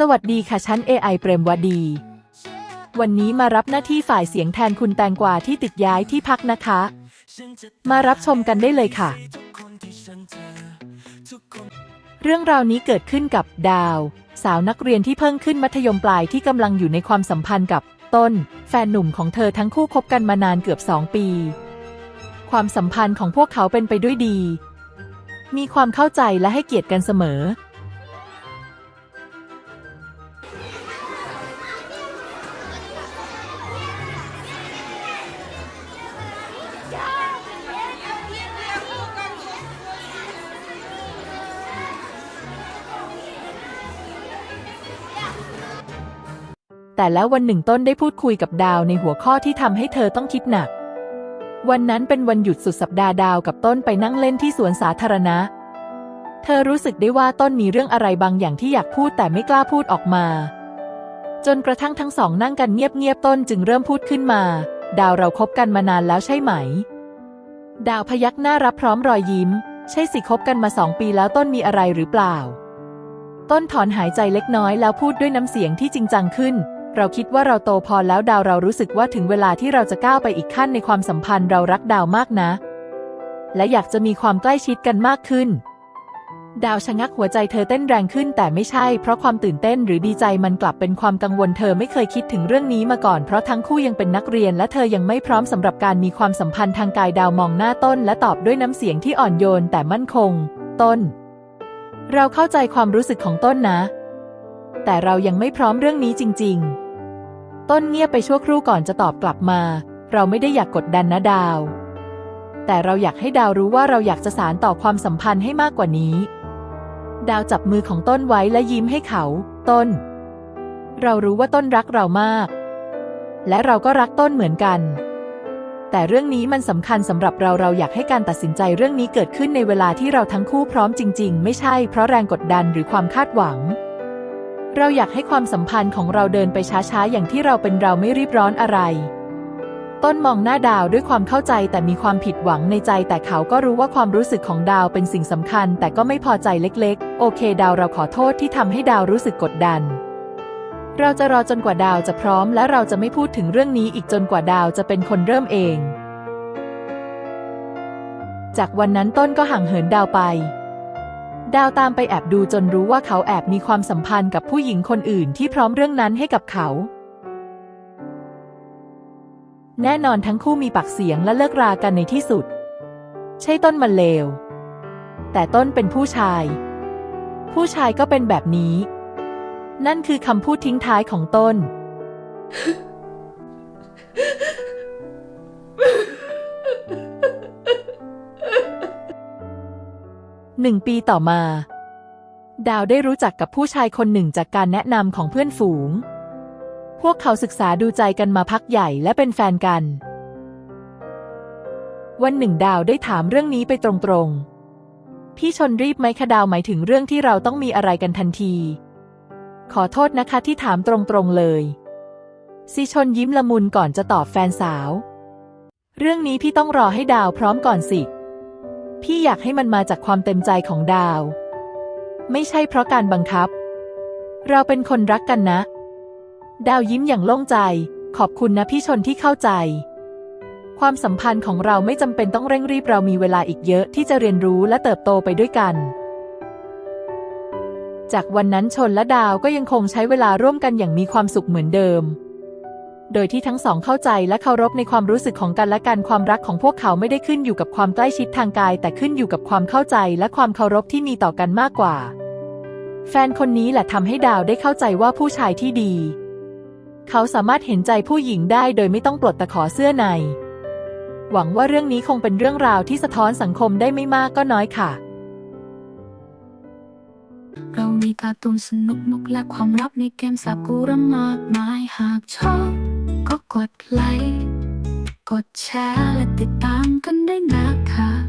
สวัสดีค่ะฉัน AI เปรมวดี วันนี้มารับหน้าที่ฝ่ายเสียงแทนคุณแตงกวาที่ติดย้ายที่พักนะคะ มารับชมกันได้เลยค่ะ เรื่องราวนี้เกิดขึ้นกับดาว สาวนักเรียนที่เพิ่งขึ้นมัธยมปลายที่กำลังอยู่ในความสัมพันธ์กับต้น แฟนหนุ่มของเธอทั้งคู่คบกันมานานเกือบสองปี ความสัมพันธ์ของพวกเขาเป็นไปด้วยดี มีความเข้าใจและให้เกียรติกันเสมอ แต่แล้ววันหนึ่งต้นได้พูดคุยกับดาวในหัวข้อที่ทำให้เธอต้องคิดหนัก วันนั้นเป็นวันหยุดสุดสัปดาห์ดาวกับต้นไปนั่งเล่นที่สวนสาธารณะ เธอรู้สึกได้ว่าต้นมีเรื่องอะไรบางอย่างที่อยากพูดแต่ไม่กล้าพูดออกมา จนกระทั่งทั้งสองนั่งกันเงียบๆต้นจึงเริ่มพูดขึ้นมา ดาวเราคบกันมานานแล้วใช่ไหม ดาวพยักหน้ารับพร้อมรอยยิ้ม ใช่สิคบกันมาสองปีแล้วต้นมีอะไรหรือเปล่า ต้นถอนหายใจเล็กน้อยแล้วพูดด้วยน้ำเสียงที่จริงจังขึ้น เราคิดว่าเราโตพอแล้วดาวเรารู้สึกว่าถึงเวลาที่เราจะก้าวไปอีกขั้นในความสัมพันธ์เรารักดาวมากนะ และอยากจะมีความใกล้ชิดกันมากขึ้น ดาวชะงักหัวใจเธอเต้นแรงขึ้น แต่ไม่ใช่เพราะความตื่นเต้นหรือดีใจมันกลับเป็นความกังวลเธอไม่เคยคิดถึงเรื่องนี้มาก่อนเพราะทั้งคู่ยังเป็นนักเรียน และเธอยังไม่พร้อมสำหรับการมีความสัมพันธ์ทางกายดาวมองหน้าต้น และตอบด้วยน้ำเสียงที่อ่อนโยนแต่มั่นคง ต้น เราเข้าใจความรู้สึกของต้นนะแต่เรายังไม่พร้อมเรื่องนี้จริง ๆ ต้นเงียบไปชั่วครู่ก่อนจะตอบกลับมา เราไม่ได้อยากกดดันนะดาว แต่เราอยากให้ดาวรู้ว่าเราอยากจะสานต่อความสัมพันธ์ให้มากกว่านี้ ดาวจับมือของต้นไว้และยิ้มให้เขา ต้น เรารู้ว่าต้นรักเรามาก และเราก็รักต้นเหมือนกัน แต่เรื่องนี้มันสำคัญสำหรับเราเราอยากให้การตัดสินใจเรื่องนี้เกิดขึ้นในเวลาที่เราทั้งคู่พร้อมจริง ๆ ไม่ใช่เพราะแรงกดดันหรือความคาดหวัง เราอยากให้ความสัมพันธ์ของเราเดินไปช้าๆ อย่างที่เราเป็นเราไม่รีบร้อนอะไร ต้นมองหน้าดาวด้วยความเข้าใจแต่มีความผิดหวังในใจ แต่เขาก็รู้ว่าความรู้สึกของดาวเป็นสิ่งสำคัญ แต่ก็ไม่พอใจเล็กๆ โอเค ดาวเราขอโทษที่ทำให้ดาวรู้สึกกดดัน เราจะรอจนกว่าดาวจะพร้อม และเราจะไม่พูดถึงเรื่องนี้อีกจนกว่าดาวจะเป็นคนเริ่มเอง จากวันนั้นต้นก็ห่างเหินดาวไป ดาวตามไปแอบดูจนรู้ว่าเขาแอบมีความสัมพันธ์กับผู้หญิงคนอื่นที่พร้อมเรื่องนั้นให้กับเขา แน่นอนทั้งคู่มีปากเสียงและเลิกรากันในที่สุด ใช่ต้นมันเลว แต่ต้นเป็นผู้ชาย ผู้ชายก็เป็นแบบนี้ นั่นคือคำพูดทิ้งท้ายของต้น หนึ่งปีต่อมา ดาวได้รู้จักกับผู้ชายคนหนึ่งจากการแนะนำของเพื่อนฝูง พวกเขาศึกษาดูใจกันมาพักใหญ่และเป็นแฟนกัน วันหนึ่งดาวได้ถามเรื่องนี้ไปตรงๆ พี่ชนรีบไหมคะดาวหมายถึงเรื่องที่เราต้องมีอะไรกันทันที ขอโทษนะคะที่ถามตรงๆเลยซีชนยิ้มละมุนก่อนจะตอบแฟนสาว เรื่องนี้พี่ต้องรอให้ดาวพร้อมก่อนสิ พี่อยากให้มันมาจากความเต็มใจของดาว ไม่ใช่เพราะการบังคับ เราเป็นคนรักกันนะ ดาวยิ้มอย่างโล่งใจ ขอบคุณนะพี่ชนที่เข้าใจ ความสัมพันธ์ของเราไม่จำเป็นต้องเร่งรีบเรามีเวลาอีกเยอะที่จะเรียนรู้และเติบโตไปด้วยกัน จากวันนั้นชนและดาวก็ยังคงใช้เวลาร่วมกันอย่างมีความสุขเหมือนเดิม โดยที่ทั้งสองเข้าใจและเคารพในความรู้สึกของกันและกันความรักของพวกเขาไม่ได้ขึ้นอยู่กับความใกล้ชิดทางกาย แต่ขึ้นอยู่กับความเข้าใจและความเคารพที่มีต่อกันมากกว่า แฟนคนนี้แหละทำให้ดาวได้เข้าใจว่าผู้ชายที่ดี เขาสามารถเห็นใจผู้หญิงได้โดยไม่ต้องปลดตะขอเสื้อใน หวังว่าเรื่องนี้คงเป็นเรื่องราวที่สะท้อนสังคมได้ไม่มากก็น้อยค่ะ เรามีการ์ตูนสนุกนุกและความลับในเกมสากุระมากมายหากชอบ ก็กดไลค์ กดแชร์และติดตามกันได้นะคะ